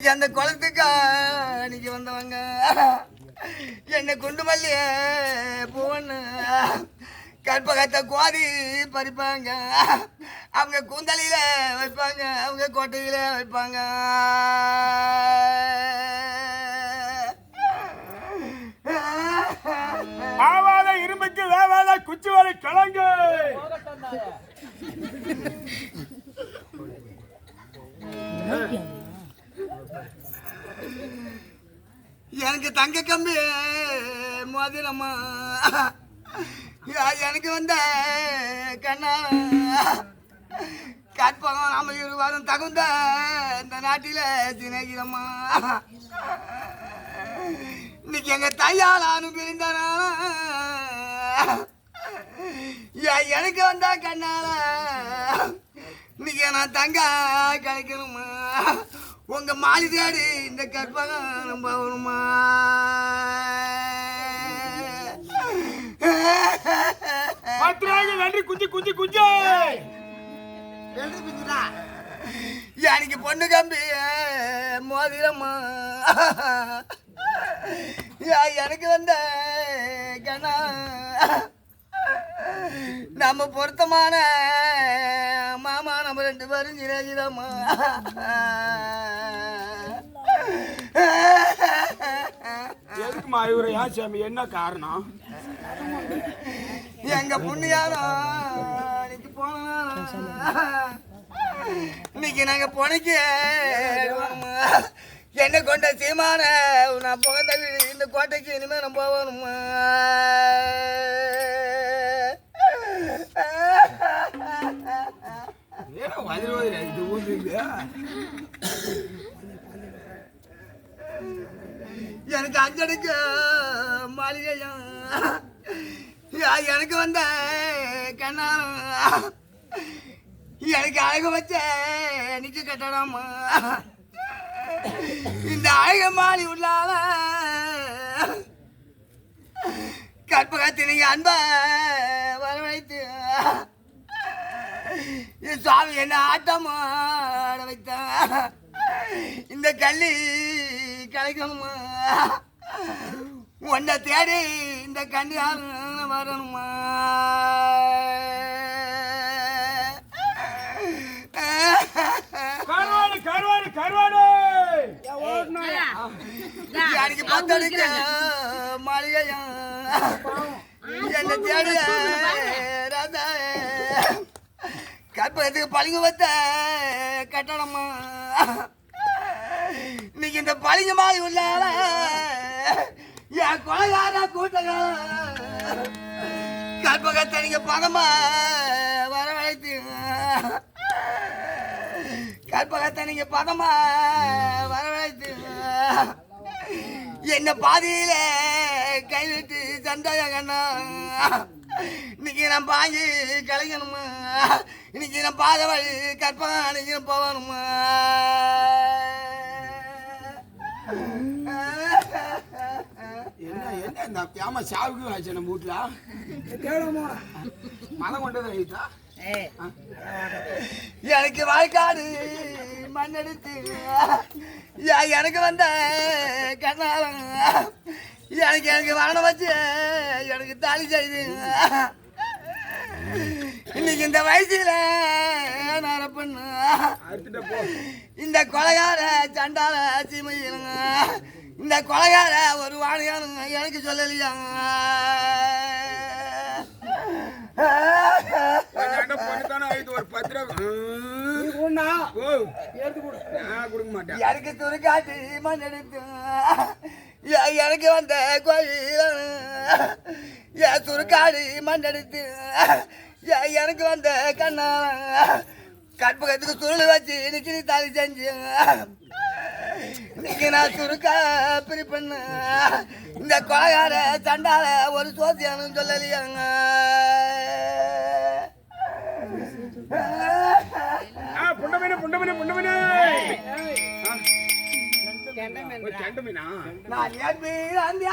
அந்த குளத்துக்கா இன்னைக்கு வந்தவங்க. என்ன குண்டு மல்லிய பூவண்ணு கற்பகத்தை கோதி பறிப்பாங்க. அவங்க கூந்தலில வைப்பாங்க அவங்க கோட்டையில வைப்பாங்க. ஆவாத இரும்புக்கு வேவாத குச்சி வரை கிழங்கு எனக்கு தங்க கம்பி மோதிரம்மா எனக்கு வந்த கண்ணா? கற்பகம் நாம இருவாரும் தகுந்த இந்த நாட்டில தினகிரம்மா இன்னைக்கு எங்க தையால் பிரிந்தானா? எனக்கு வந்தா கண்ணால. இன்னைக்கு நான் தங்க கிடைக்கணுமா உங்க மாலி தேடி இந்த கற்பகம் ரூபாய்க்கு நன்றி. குஞ்சு குஞ்சு குஞ்சு. எனக்கு பொண்ணு கம்பி மோதிரம்மா எனக்கு வந்த கண்ணா. நம்ம பொருத்தமான ரெண்டு பேரும் சிரஞ்சிதம்மா எதுக்குமா இவரு ஏன் சாமி? என்ன காரணம்? எங்க புண்ணியாரம் இன்னைக்கு போனோம் இன்னைக்கு நாங்க புனைக்கு என்ன கொண்ட சீமான நான் புகந்த வீடு இந்த கோட்டைக்கு இனிமே நான் போகணுமா எனக்கு அஞ்சடிக்கு மாளிகையும் எனக்கு வந்த கண்ணா எனக்கு அழகு வச்ச நிக்க கட்டணமா? இந்த அழக மாலி உள்ளால. கற்பகத்தை நீங்க அன்ப வரவழைத்து என் சுவாமி என்ன ஆட்டம் வைத்த? இந்த கள்ளி கிடைக்கணுமா உன்னை தேடி இந்த கண்ணியார் வரணுமா? கருவாடு கருவாடு கருவாடு! எனக்கு பத்தடிக்க மாளிகையும் என்னை தேடி ராதா கற்பகத்துக்கு பழிங்க வத்த கட்டணமா? இன்னைக்கு இந்த பழிஞ்ச மாதிரி உள்ளால என் கொலைகார கூட்டங்கள் கற்பகத்தை நீங்க பணமா வரவழைத்து கற்பகத்தை நீங்க பணமா வரவழைத்து என்ன பாதியில கைவிட்டு சந்தோஷங்கண்ணா இன்னைக்கு நான் பாங்கி கலைக்கணுமா? இன்னைக்கு நான் பாத வழி கற்பகம் அன்னைக்கு போகணுமா என்ன என்ன இந்த கேம சாவுக்கு ஆச்சு நம்ம வீட்டுல. மழை கொண்டது ஆயிட்டா எனக்கு வாய்க்காடு மண்ணெடுத்து. எனக்கு வந்த கண்ணாலம் எனக்கு எனக்கு வரணம் வச்சு எனக்கு தாலி செய்து. இன்னைக்கு இந்த வயசுல நான் பண்ணு. இந்த கொலைகார சண்டால சீமையிலுங்க இந்த கொலைகார ஒரு வாணியானுங்க எனக்கு மாட்டேன். எனக்கு துருக்காட்டி மண் எடுத்து எ- எனக்கு வந்த கோயில். என் துருக்காடி மண் எடுத்து எ- எனக்கு வந்த கண்ணா கற்பகத்துக்கு சுருள் வச்சு இன்னைக்கு நீ தாலி செஞ்சு. இன்னைக்கு நான் சுருக்க பிரிப்பண்ண இந்த கோயார சண்டால ஒரு சோசியானு சொல்லலையாங்க. நான் ஏன் அந்த